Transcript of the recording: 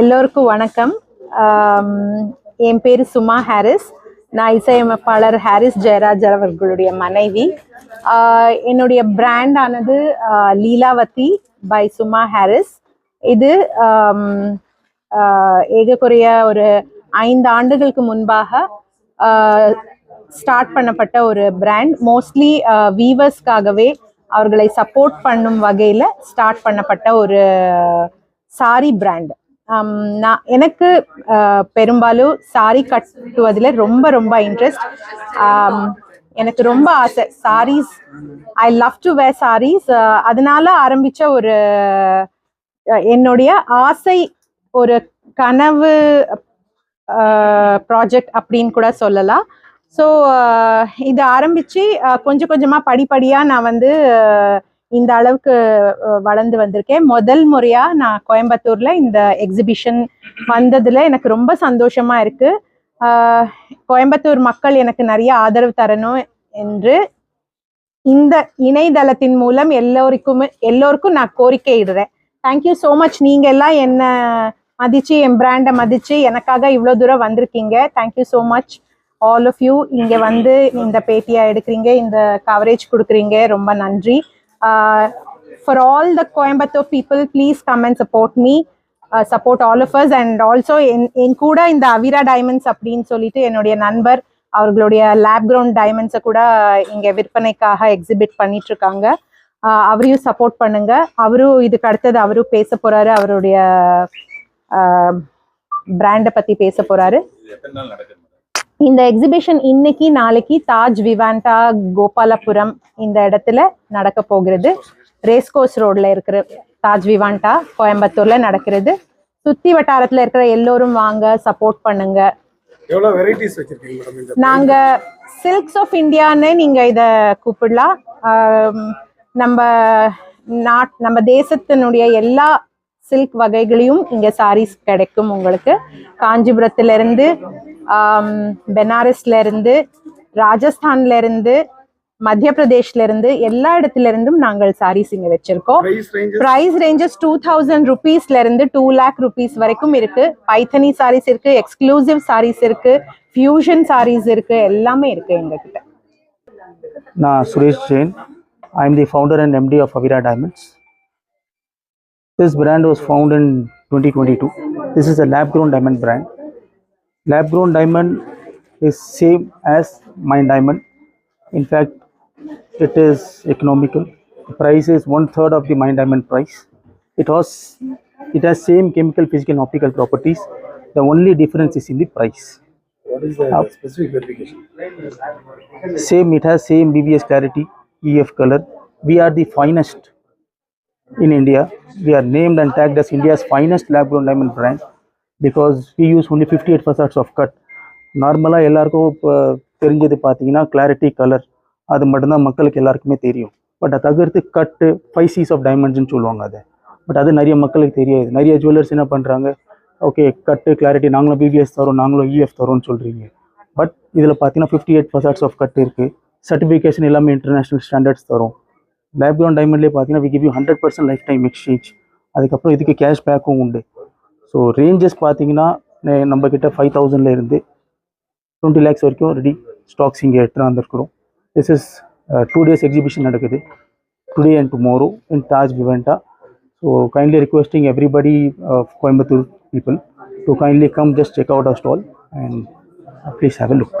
எல்லோருக்கும் வணக்கம். என் பேர் சுமா ஹாரிஸ். நான் இசையமைப்பாளர் ஹாரிஸ் ஜெயராஜ் அவர்களுடைய மனைவி. என்னுடைய பிராண்டானது லீலாவதி பை சுமா ஹாரிஸ். இது ஏகக்குறைய ஒரு ஐந்து ஆண்டுகளுக்கு முன்பாக ஸ்டார்ட் பண்ணப்பட்ட ஒரு பிராண்ட் மோஸ்ட்லி வீவர்ஸ்க்காகவே அவர்களை சப்போர்ட் பண்ணும் வகையில் ஸ்டார்ட் பண்ணப்பட்ட ஒரு சாரி பிராண்ட் நான் எனக்கு uh, பெரும்பாலும் சாரி கட்டுவதில் ரொம்ப ரொம்ப இன்ட்ரெஸ்ட் um, எனக்கு ரொம்ப ஆசை. Saris I love to wear saris அதனால ஆரம்பித்த ஒரு uh, என்னுடைய ஆசை ஒரு கனவு uh, ப்ராஜெக்ட் அப்படின்னு கூட சொல்லலாம். ஸோ இது ஆரம்பித்து கொஞ்சம் கொஞ்சமாக படிப்படியாக நான் வந்து இந்த அளவுக்கு வளர்ந்து வந்திருக்கேன். முதல் முறையாக நான் கோயம்புத்தூரில் இந்த எக்ஸிபிஷன் வந்ததில் எனக்கு ரொம்ப சந்தோஷமாக இருக்குது கோயம்புத்தூர் மக்கள் எனக்கு நிறைய ஆதரவு தரணும் என்று இந்த இணையதளத்தின் மூலம் எல்லோருக்குமே எல்லோருக்கும் நான் கோரிக்கை இடுறேன். தேங்க்யூ ஸோ மச் நீங்கள் எல்லாம் என்ன மதிச்சு என் பிராண்டை மதிச்சு எனக்காக இவ்வளோ தூரம் வந்திருக்கீங்க. Thank you so much all of you இங்கே வந்து இந்த பேட்டியாக எடுக்கிறீங்க இந்த கவரேஜ் கொடுக்குறீங்க. ரொம்ப நன்றி. For all the Coimbatore people please come and support me support all of us and also என் என் கூட இந்த அவிரா டைமண்ட்ஸ் அப்படின்னு சொல்லிட்டு என்னுடைய நண்பர் அவர்களுடைய லேப் கிரவுண்ட் டைமண்ட்ஸை கூட இங்கே விற்பனைக்காக எக்ஸிபிட் பண்ணிட்டு இருக்காங்க அவரையும் சப்போர்ட் பண்ணுங்க அவரும் இதுக்கு அடுத்தது அவரும் பேச போறாரு அவருடைய பிராண்டை பத்தி பேச போறாரு இந்த எக்ஸிபிஷன் இன்னைக்கு நாளைக்கு தாஜ் விவாண்டா கோபாலபுரம் இந்த இடத்துல நடக்க போகிறது. ரேஸ்கோஸ் ரோட்ல இருக்கிற தாஜ் விவாண்டா கோயம்புத்தூர்ல நடக்கிறது. சுத்தி வட்டாரத்துல இருக்கிற எல்லோரும் வாங்க சப்போர்ட் பண்ணுங்க. நாங்க சில்க்ஸ் ஆஃப் இந்தியான்னு நீங்க இத கூப்பிடலாம். நம்ம நாட் நம்ம தேசத்தினுடைய எல்லா சில்க் வகைகளையும் இங்க சாரீஸ் கிடைக்கும் உங்களுக்கு. காஞ்சிபுரத்துல பெனாரஸ்ல இருந்து ராஜஸ்தான்ல இருந்து மத்திய பிரதேஷ்ல இருந்து எல்லா இடத்துல இருந்தும் நாங்கள் சாரீஸ் இங்க வச்சிருக்கோம் பிரைஸ் ரேஞ்சஸ் டூ தௌசண்ட் ருபீஸ்ல இருந்து டூ லேக் ருபீஸ் வரைக்கும் இருக்கு பைத்தனி சாரீஸ் இருக்கு எக்ஸ்க்ளூசிவ் சாரீஸ் இருக்கு ஃபியூஷன் சாரீஸ் இருக்கு எல்லாமே இருக்கு எங்ககிட்ட நான் Suresh Jain I am the founder and MD of Avira Diamonds. This brand was found in 2022. This is a lab grown diamond brand. lab grown diamond is same as mine diamond. In fact it is economical. The price is one third of the mine diamond price. It has it has same chemical physical and optical properties. The only difference is in the price. What is the uh, specific verification? same it has same bbs clarity ef color. We are the finest in india. We are named and tagged as india's finest lab grown diamond brand. Because he use only fifty eight percents of cut நார்மலாக எல்லாருக்கும் இப்போ தெரிஞ்சது பார்த்தீங்கன்னா clarity colour அது மட்டும்தான் மக்களுக்கு எல்லாருக்குமே தெரியும். பட் அதை தவிர்த்து கட்டு ஃபைவ் சீஸ் ஆஃப் டைமண்ட்ஸ்னு சொல்லுவாங்க அதை. பட் அது நிறைய மக்களுக்கு தெரியாது. நிறைய ஜுவல்லர்ஸ் என்ன பண்ணுறாங்க ஓகே கட்டு கிளாரிட்டி நாங்களும் பிபிஎஸ் தரோம் நாங்களும் இஎஃப் தரோம்னு சொல்கிறீங்க பட் இதில் பார்த்தீங்கன்னா fifty eight percents of cut இருக்குது சர்டிஃபிகேஷன் எல்லாமே இன்டர்நேஷ்னல் ஸ்டாண்டர்ட்ஸ் தரும். பேக்ரவுண்ட் டைமண்ட்லேயே பார்த்தீங்கன்னா we give you hundred percent lifetime exchange அதுக்கப்புறம் இதுக்கு கேஷ் பேக்கும் உண்டு. ஸோ ரேஞ்சஸ் பார்த்தீங்கன்னா நம்ம கிட்ட ஃபைவ் தௌசண்ட்ல இருந்து டுவெண்ட்டி லேக்ஸ் வரைக்கும் ரெடி ஸ்டாக்ஸ் இங்கே எடுத்துகிட்டு வந்திருக்கிறோம். This is two days exhibition நடக்குது. Today and tomorrow in Taj Vivanta so kindly requesting everybody Coimbatore people to kindly come just check out our stall and please please a look.